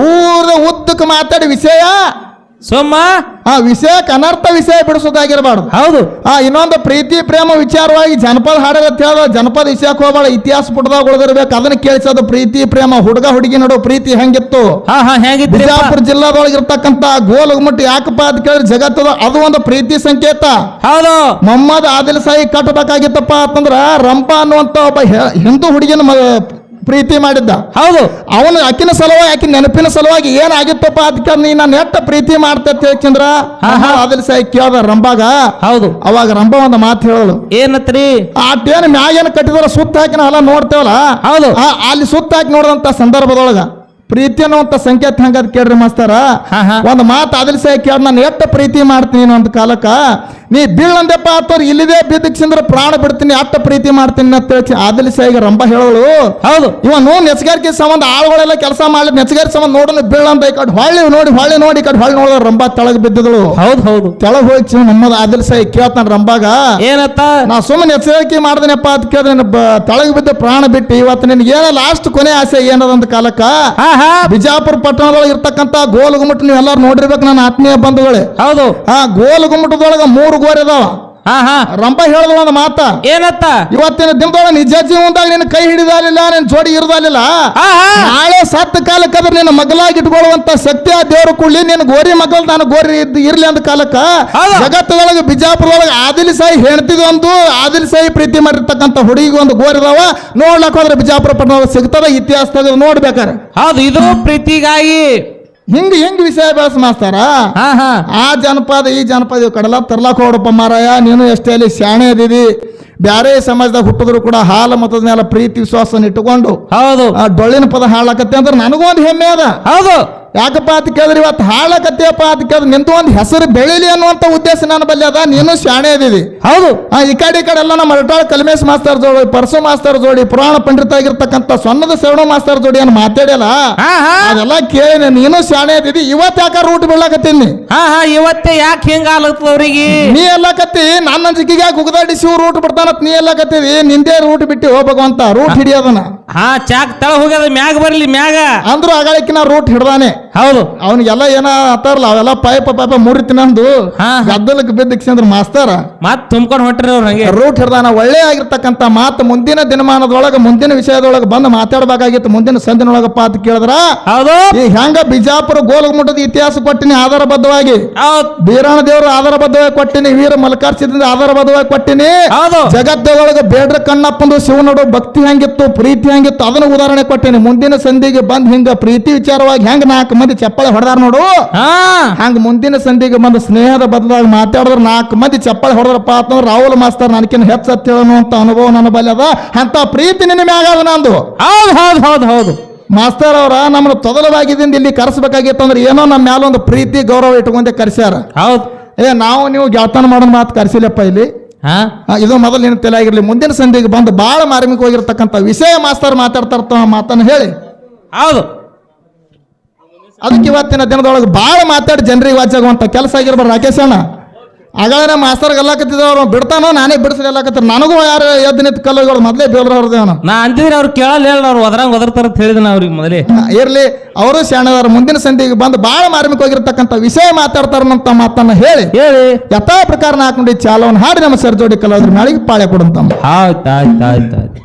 ಊರ ಉದ್ದಕ್ಕೆ ಮಾತಾಡಿ ವಿಷಯ ಸೋಮ? ಆ ವಿಷಯಕ್ಕೆ ಅನರ್ಥ ವಿಷಯ ಬಿಡಿಸೋದಾಗಿರಬಾರ್ದು. ಹೌದು. ಆ ಇನ್ನೊಂದು ಪ್ರೀತಿ ಪ್ರೇಮ ವಿಚಾರವಾಗಿ ಜನಪದ ಹಾಡಲ್ಲ ಅಂತ ಹೇಳಿದ್ರೆ ಜನಪದ ವಿಷಯಕ್ಕೆ ಹೋಗಬೇಡ ಇತಿಹಾಸ ಪುಟದಾಗ ಉಳಿದಿರ್ಬೇಕು. ಅದನ್ನ ಕೇಳಿಸೋದು ಪ್ರೀತಿ ಪ್ರೇಮ ಹುಡುಗ ಹುಡುಗಿ ನಡುವ ಪ್ರೀತಿ ಹೆಂಗಿತ್ತು? ಹಾ ಹಾ ಹೇಗಿತ್ತು ಬಿಜಾಪುರ ಜಿಲ್ಲಾದೊಳಗೆ ಇರ್ತಕ್ಕಂತ ಗೋಲ್ ಗುಮ್ಮಟಿ ಯಾಕಪ್ಪ ಅಂತ ಕೇಳಿದ್ರೆ ಜಗತ್ತದ ಅದು ಒಂದು ಪ್ರೀತಿ ಸಂಕೇತ. ಹೌದು. ಮೊಹಮ್ಮದ್ ಆದಿಲ್ ಸಾಯಿ ಕಟ್ಟಬೇಕಾಗಿತ್ತಪ್ಪ ಅಂತಂದ್ರ ರಂಪ ಅನ್ನುವಂತ ಒಬ್ಬ ಹಿಂದೂ ಹುಡುಗಿನ ಮ- ಪ್ರೀತಿ ಮಾಡಿದ್ದ. ಹೌದು. ಅವನು ಆಕಿನ ಸಲುವಾಗಿ ಆಕಿನ ನೆನಪಿನ ಸಲುವಾಗಿ ಏನಾಗಿತ್ತಪ್ಪ? ಅದಕ್ಕೆ ನೀ ನಾನು ನೆಟ್ಟ ಪ್ರೀತಿ ಮಾಡ್ತೈತೆ ಚಂದ್ರ. ಅದ್ರ ಸಾಯಿ ಕೇಳ್ದ ರಂಬಾಗ ಹೌದು. ಅವಾಗ ರಂಬ ಒಂದು ಮಾತು ಹೇಳೋದು ಏನತ್ರಿ? ಆ ಟೇನ್ ಮ್ಯಾಗೇನು ಕಟ್ಟಿದ್ರ ಸುತ್ತ ಹಾಕಿನ ನಾವೆಲ್ಲ ನೋಡ್ತೇವಲ್ಲ? ಹೌದು. ಅಲ್ಲಿ ಸುತ್ತ ಹಾಕಿ ನೋಡಿದಂತ ಸಂದರ್ಭದೊಳಗ ಪ್ರೀತಿ ಅನ್ನುವಂತ ಸಂಕೇತ ಹೆಂಗದ್ ಕೇಳ್ರಿ ಮಾಸ್ತಾರ. ಒಂದು ಮಾತು ಅದ್ರ ಸಾಯಿ ಕೇಳ ನಾನು ಎಷ್ಟು ಪ್ರೀತಿ ಮಾಡ್ತೀನಿ ಅಂತ ಕಾಲಕ್ಕ ನೀ ಬೀಳಂದೆಪ್ಪ ಆತವ್ರು ಇಲ್ಲಿದೆ ಬಿದ್ದಕ್ಸಿಂದ್ರ ಪ್ರಾಣ ಬಿಡ್ತೀನಿ ಅಟ್ಟ ಪ್ರೀತಿ ಮಾಡ್ತೀನಿ ಅಂತ ಹೇಳಿ ಆದಿಲ್ ಸಾಯಿಗೆ ರಂಬ ಹೇಳೋಳು. ಹೌದು. ಇವನು ನೆಚ್ಚಗಾರಿಕೆ ಸಂಬಂಧ ಆಳುಗಳೆಲ್ಲ ಕೆಲಸ ಮಾಡಿ ನೆಚ್ಚಗಾರಿ ಸಂಬಂಧ ನೋಡೋಣ ಬೀಳಂದ ಈ ಕಡೆ. ಹೊಳ್ಳಿ ನೋಡಿ ಹೊಳ್ಳಿ ನೋಡಿ ಈ ಕಡೆ. ಹೊಳ್ಳಿ ನೋಡಿದ ರಂಬ ತೆಳಗ್ ಬಿದ್ದದಳು. ಹೌದು ಹೌದು. ತೆಳಗ್ ಹೋಗಿ ನಮ್ಮದ. ಆದಿಲ್ ಸಾಯಿ ಕೇಳ್ತಾನ ರಂಬಾಗ ಏನತ್ತ? ನಾ ಸುಮ್ಮನೆ ಎಚ್ಚರಿಕೆ ಮಾಡ್ದೇನಪ್ಪ ಅಂತ ಕೇಳಿದ್ರೆ ತೆಳಗ್ ಬಿದ್ದ ಪ್ರಾಣ ಬಿಟ್ಟು ಇವತ್ತು ನಿನ್ಗೆ ಏನ ಲಾಸ್ಟ್ ಕೊನೆ ಆಸೆ ಏನದಂತ ಕಾಲಕ್ಕ? ಬಿಜಾಪುರ ಪಟ್ಟಣದೊಳಗೆ ಇರ್ತಕ್ಕಂತ ಗೋಲ್ ಗುಮ್ಮಟ ನೀವೆಲ್ಲಾರು ನೋಡಿರ್ಬೇಕು ನನ್ನ ಆತ್ಮೀಯ ಬಂಧುಗಳೇ. ಹೌದು. ಆ ಗೋಲ್ ಗುಮ್ಮಟದೊಳಗ ಮೂರು ಗೋರ್ ಇದಾವ ಹಾ ಹಾ. ರಂಪ ಹೇಳಿದ ಒಂದು ಮಾತ. ಏನತ್ತ? ಇವತ್ತಿನ ದಿನದೊಳಗೆ ನಿಜ ಜೀವನದಾಗ ನಿನ್ನ ಕೈ ಹಿಡಿದಾಲಿಲ್ಲ ನಿನ್ನ ಜೋಡಿ ಇರದಾಲಿಲ್ಲ ನಾಳೆ ಸತ್ತ ಅದ್ರ ನಿನ್ನ ಮಗಲಾಗಿ ಇಟ್ಕೊಳ್ಳುವಂತ ಶಕ್ತಿ ಆ ದೇವರು ಕುಳ್ಳಿ ನಿನ್ನ ಗೋರಿ ಮಗಲ್ ನಾನು ಗೋರಿ ಇರ್ಲಿ ಅಂತ ಕಾಲಕ್ಕ. ಜಗತ್ತದೊಳಗೆ ಬಿಜಾಪುರದೊಳಗೆ ಆದಿಲ್ ಸಾಯಿ ಹೆಣ್ತಿದ್ವಿ ಅಂದು ಆದಿಲ್ ಸಾಯಿ ಪ್ರೀತಿ ಮಾಡಿರ್ತಕ್ಕಂಥ ಹುಡುಗಿಗೆ ಒಂದು ಗೋರಿ ಇದಾವ ನೋಡ್ಲಕ್ ಹೋದ್ರೆ ಬಿಜಾಪುರ ಪಟ್ಟಣ ಸಿಗ್ತದ ಇತಿಹಾಸದಾಗ ನೋಡ್ಬೇಕಾರೆ. ಹೌದು ಇದು ಪ್ರೀತಿಗಾಗಿ ಹಿಂಗ ಹಿಂಗ್ ವಿಷಯ ಮಾಡ್ತಾರ ಹಾ ಹಾ. ಆ ಜನಪದ ಈ ಜನಪದ ಕಡಲ ಕಡೆಲ್ಲ ತರ್ಲಾಕ್ ಹೋಡಪ್ಪ ಮಾರಾಯ. ನೀನು ಎಷ್ಟೇ ಅಲ್ಲಿ ಶಾಣೆ ಅದಿದಿ. ಬ್ಯಾರೆ ಸಮಾಜದಾಗ ಹುಟ್ಟಿದ್ರು ಕೂಡ ಹಾಲು ಮತದ ಮೇಲೆ ಪ್ರೀತಿ ವಿಶ್ವಾಸನ ಇಟ್ಟುಕೊಂಡು ಹೌದು. ಆ ಡೊಳ್ಳಿನ ಪದ ಹಾಳಾಕತ್ತೆ ಅಂದ್ರೆ ನನಗೂ ಒಂದು ಹೆಮ್ಮೆ ಅದ. ಹೌದು. ಯಾಕಪ್ಪ ಅಂತ ಕೇಳಿದ್ರೆ ಇವತ್ತು ಹಾಳಾಕತ್ತೆಯಪ್ಪ ಅಂತ ಕೇಳಿದ್ರೆ ನಿಂತು ಒಂದು ಹೆಸರು ಬೆಳೀಲಿ ಅನ್ನುವಂಥ ಉದ್ದೇಶ ನನ್ನ ಬಲ್ಲಿ ಅದ ನೀನು ಶಾಣೆ ಅದಿದಿ. ಹೌದು. ಆ ಈ ಕಡೆ ಈ ಕಡೆ ಎಲ್ಲ ನಮ್ಮ ಅರಟಾಳ ಕಲ್ಮೇಶ್ ಮಾಸ್ತರ್ ಜೋಡಿ ಪರಸು ಮಾಸ್ತರ್ ಜೋಡಿ ಪುರಾಣ ಪಂಡಿತ ಆಗಿರ್ತಕ್ಕಂಥ ಸೊನ್ನದ ಶರಣ ಮಾಸ್ತರ್ ಜೋಡಿ ಏನು ಮಾತಾಡ್ಯಲ್ಲ? ಅದೆಲ್ಲ ಕೇಳಿ ನೀನು ಶಾಣೆ ಅದಿದಿ ಇವತ್ತು ಯಾಕ ರೂಟ್ ಬೀಳಾಕತ್ತೀನಿ? ಹಾ ಹಾ ಇವತ್ತೇ ಯಾಕೆ ಹಿಂಗ ಅವರಿಗೆ? ನೀ ಎಲ್ಲ ಕತ್ತಿ ನನ್ನ ಜಿಕ್ಕಿಗೆ ಯಾಕೆ ಉಗದಾಡಿ ಶಿವ ರೂಟ್ ಬಿಡ್ತಾನತ್ ನೀ ಎಲ್ಲ ಕತ್ತಿದಿ ನಿಂದೇ ರೂಟ್ ಬಿಟ್ಟು ಹೋಗ್ಬೇಕಂತ ರೂಟ್ ಹಿಡಿಯೋದನ್ನ. ಹಾ ಚಾಕ್ ತಳ ಹೋಗ್ಯದ ಮ್ಯಾಗ ಬರ್ಲಿ ಮ್ಯಾಗ. ಅಂದ್ರು ಆಗಳಿಕಿನ ರೂಟ್ ಹಿಡ್ದಾನೆ. ಹೌದು. ಅವನಿಗೆಲ್ಲ ಏನ ಆತಾರಲ್ಲ ಅವೆಲ್ಲ ಪೈಪ ಪೈಪ ಮುರಿತಿನಂದು ಹಾ. ಗದ್ದಲಕ್ಕೆ ಬಿದ್ದಕ್ಸಂದ್ರ ಮಾಸ್ತಾರ. ಮತ್ ತುಂಬ್ಕೊಂಡ್ ಹೊಂಟ್ರಿ ಅವ್ರು ಹಂಗೆ. ರೂಟ್ ಹಿಡ್ದಾನ ಒಳ್ಳೆ ಆಗಿರ್ತಕ್ಕಂಥ ಮಾತು ಮುಂದಿನ ದಿನಮಾನದೊಳಗೆ ಮುಂದಿನ ವಿಷಯದೊಳಗೆ ಬಂದು ಮಾತಾಡಬೇಕಾಗಿತ್ತು ಮುಂದಿನ ಸಂದಿನೊಳಗಪ್ಪ ಅಂತ ಕೇಳಿದ್ರ. ಹೌದು. ಈ ಹೆಂಗ ಬಿಜಾಪುರ ಗೋಲಗುಮಠದ ಇತಿಹಾಸ ಕೊಟ್ಟಿನಿ ಆಧಾರಬದ್ಧವಾಗಿ. ಹೌದ್. ಬೀರಾಣ ದೇವರು ಆಧಾರಬದ್ಧವಾಗಿ ಕೊಟ್ಟಿನಿ ವೀರ ಮಲ್ಕಾರ್ಸಿದಿಂದ ಆಧಾರಬದ್ಧವಾಗಿ ಕೊಟ್ಟಿನಿ. ಹೌದು. ಜಗತ್ತದೊಳಗೆ ಬೇಡ್ರ ಕಣ್ಣಪ್ಪಂದು ಶಿವನಡು ಭಕ್ತಿ ಹೆಂಗಿತ್ತು ಪ್ರೀತಿ ಹೆಂಗಿತ್ತು ಅದನ್ನ ಉದಾಹರಣೆ ಕೊಟ್ಟಿನಿ. ಮುಂದಿನ ಸಂಧಿಗೆ ಬಂದ್ ಹಿಂಗ ಪ್ರೀತಿ ವಿಚಾರವಾಗಿ ಹೆಂಗ ನಾಲ್ಕು ಮಂದಿ ಚಪ್ಪಲ ಹೊಡೆದಾರ ನೋಡು. ಹಾ. ಹಂಗ ಮುಂದಿನ ಸಂಧಿಗೆ ಬಂದು ಸ್ನೇಹದ ಬದಲಾಗಿ ಮಾತಾಡಿದ್ರೆ ನಾಲ್ಕು ಮಂದಿ ಚಪ್ಪಳೆ ಹೊಡೆದ್ರಪ್ಪ ಅಂತಂದ್ರೆ ರಾಹುಲ್ ಮಾಸ್ತರ್ ನನಕಿನ ಹೆಚ್ಚು ಹತ್ತೇಳನು ಅಂತ ಅನುಭವ ನನ್ನ ಬಲ್ಲಿ ಅದ. ಅಂತ ಪ್ರೀತಿ ನಿನ್ನ ಮ್ಯಾಗ ಅದ ನಂದು. ಹೌದು ಹೌದು ಹೌದ್ ಹೌದು. ಮಾಸ್ತರ್ ಅವರ ನಮ್ಮನ್ನು ತೊದಲವಾಗಿದಿಂದ ಇಲ್ಲಿ ಕರ್ಸಬೇಕಾಗಿತ್ತು ಅಂದ್ರೆ ಏನೋ ನಮ್ಮ ಮ್ಯಾಲ ಒಂದು ಪ್ರೀತಿ ಗೌರವ ಇಟ್ಕೊಂಡೆ ಕರೆಸ್ಯಾರ. ಹೌದು. ಏ ನಾವು ನೀವು ಗೆಳತನ ಮಾಡೋ ಮಾತು ಕರೆಸಿಲ್ಲಪ್ಪ ಇಲ್ಲಿ. ಹಾ. ಇದು ಮೊದಲು ನಿನ್ನ ತಲೆ ಆಗಿರಲಿ ಮುಂದಿನ ಸಂಧಿಗೆ ಬಂದು ಭಾಳ ಮಾರ್ಮಿಕವಾಗಿರ್ತಕ್ಕಂಥ ವಿಷಯ ಮಾಸ್ತರ್ ಮಾತಾಡ್ತಾರ ಮಾತನ್ನು ಹೇಳಿ. ಹೌದು. ಅದಕ್ಕೆ ಇವತ್ತಿನ ದಿನದೊಳಗೆ ಭಾಳ ಮಾತಾಡಿ ಜನರಿಗೆ ವಾಚಾಗುವಂಥ ಕೆಲಸ ಆಗಿರ್ಬಾರ್ದು ರಾಕೇಶ್ ಅಣ್ಣ. ನಮ್ಮ ಮಾಸ್ತರ್ಗೆ ಎಲ್ಲಕತ್ತಿದ್ದವ್ರು ಬಿಡ್ತಾನೋ ನಾನೇ ಬಿಡಿಸ್ಲಿ ಎಲ್ಲಕತ್ತಾರ ನನಗೂ ಯಾರು ಎದ್ದು ನಿಂತ ಕಲ್ಲುಗಳು ಮೊದಲೇ ಬೀಳ್ರವ್ರದೇವನ ನಾ ಅಂತಿದ್ರೆ ಅವ್ರು ಕೇಳಲ್ಲ ಹೇಳ ಅವ್ರು ಒದ್ರಂಗ್ ಒದರ್ತಾರ ಅಂತ ಹೇಳಿದ ಅವ್ರಿಗೆ ಮೊದಲೇ. ಇರ್ಲಿ ಅವರು ಶಾಣದವ್ರ ಮುಂದಿನ ಸಂಧಿಗೆ ಬಂದು ಭಾಳ ಮಾರ್ಮಿಕವಾಗಿರ್ತಕ್ಕಂಥ ವಿಷಯ ಮಾತಾಡ್ತಾರಂತ ಮಾತನ್ನ ಹೇಳಿ. ಹೇಳಿ. ಯಥಾ ಪ್ರಕಾರ ಹಾಕೊಂಡು ಚಾಲವನ್ನು ಹಾಡಿ ನಮ್ಮ ಸರ್ ಜೋಡಿ ಕಲಾವಿದ್ರ ನಾಳೆಗೆ ಪಾಳೆ ಕೊಡಂತ ಆಯ್ತು ಆಯ್ತು ಆಯ್ತು ಆಯ್ತು.